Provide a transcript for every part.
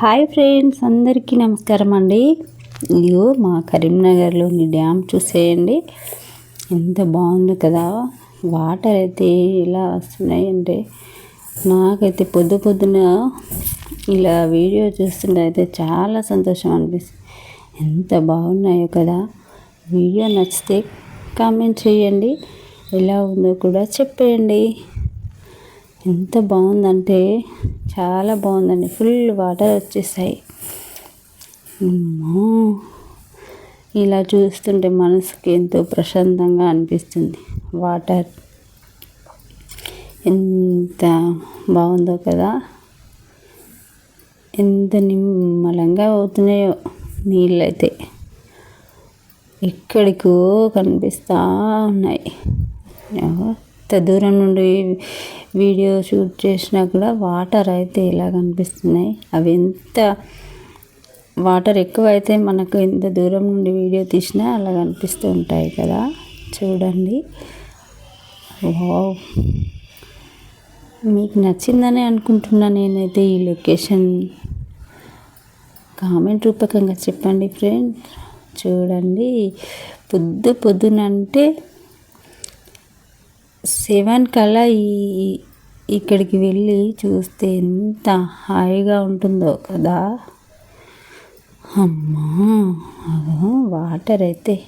Hi friends అందరికీ నమస్కారం అండి. ఇదిగో మా కరీంనగర్లోని డ్యామ్ చూసేయండి. ఎంత బాగుంది కదా. వాటర్ అయితే ఇలా వస్తున్నాయి అంటే నాకైతే పొద్దు పొద్దున ఇలా వీడియో చూస్తుంటే అయితే చాలా సంతోషం అనిపిస్తుంది. ఎంత బాగున్నాయో కదా. వీడియో నచ్చితే కామెంట్ చేయండి. ఎలా ఉందో కూడా చెప్పేయండి. ఎంత బాగుందంటే చాలా బాగుందండి. ఫుల్ వాటర్ వచ్చేసాయి. ఇలా చూస్తుంటే మనసుకి ఎంతో ప్రశాంతంగా అనిపిస్తుంది. వాటర్ ఎంత బాగుందో కదా! ఎంత నిమ్మలంగా అవుతున్నాయో నీళ్ళైతే. ఎక్కడికో కనిపిస్తూ ఉన్నాయి. ఎంత దూరం నుండి వీడియో షూట్ చేసినా కూడా వాటర్ అయితే ఇలా కనిపిస్తున్నాయి. అవి ఎంత వాటర్ ఎక్కువ అయితే మనకు ఎంత దూరం నుండి వీడియో తీసినా అలా కనిపిస్తూ ఉంటాయి కదా. చూడండి. వావ్. మీకు నచ్చిందని అనుకుంటున్నా నేనైతే ఈ లొకేషన్. కామెంట్ రూపకంగా చెప్పండి ఫ్రెండ్. చూడండి. పొద్దు పొద్దునంటే సెవెన్ కల్లా ఈ ఇక్కడికి వెళ్ళి చూస్తే ఎంత హాయిగా ఉంటుందో కదా. అమ్మా వాటర్ అయితే.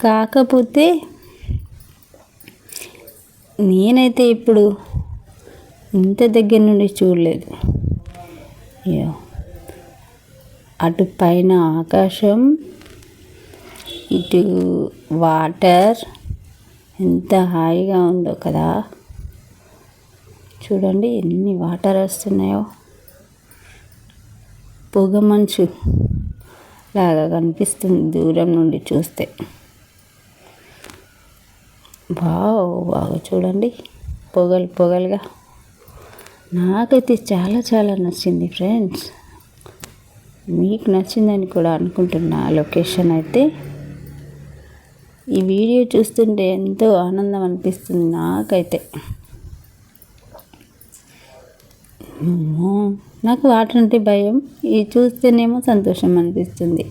కాకపోతే నేనైతే ఇప్పుడు ఇంత దగ్గర నుండి చూడలేదు. అటు పైన ఆకాశం ఇటు వాటర్. ఎంత హాయిగా ఉందో కదా. చూడండి ఎన్ని వాటర్ వస్తున్నాయో. పొగ మంచు లాగా కనిపిస్తుంది దూరం నుండి చూస్తే. బాగా బాగా చూడండి. పొగలు పొగలుగా. నాకైతే చాలా చాలా నచ్చింది ఫ్రెండ్స్. మీకు నచ్చిందని కూడా అనుకుంటున్నా. లొకేషన్ అయితే ఈ వీడియో చూస్తుంటే ఎంతో ఆనందం అనిపిస్తుంది నాకైతే. నాకు వాటర్ అంటే భయం. ఇది చూస్తేనేమో సంతోషం అనిపిస్తుంది.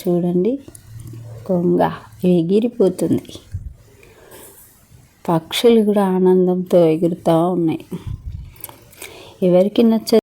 చూడండి. కొంగ ఎగిరిపోతుంది. పక్షులు కూడా ఆనందంతో ఎగురుతూ ఉన్నాయి. ఎవరికి నచ్చ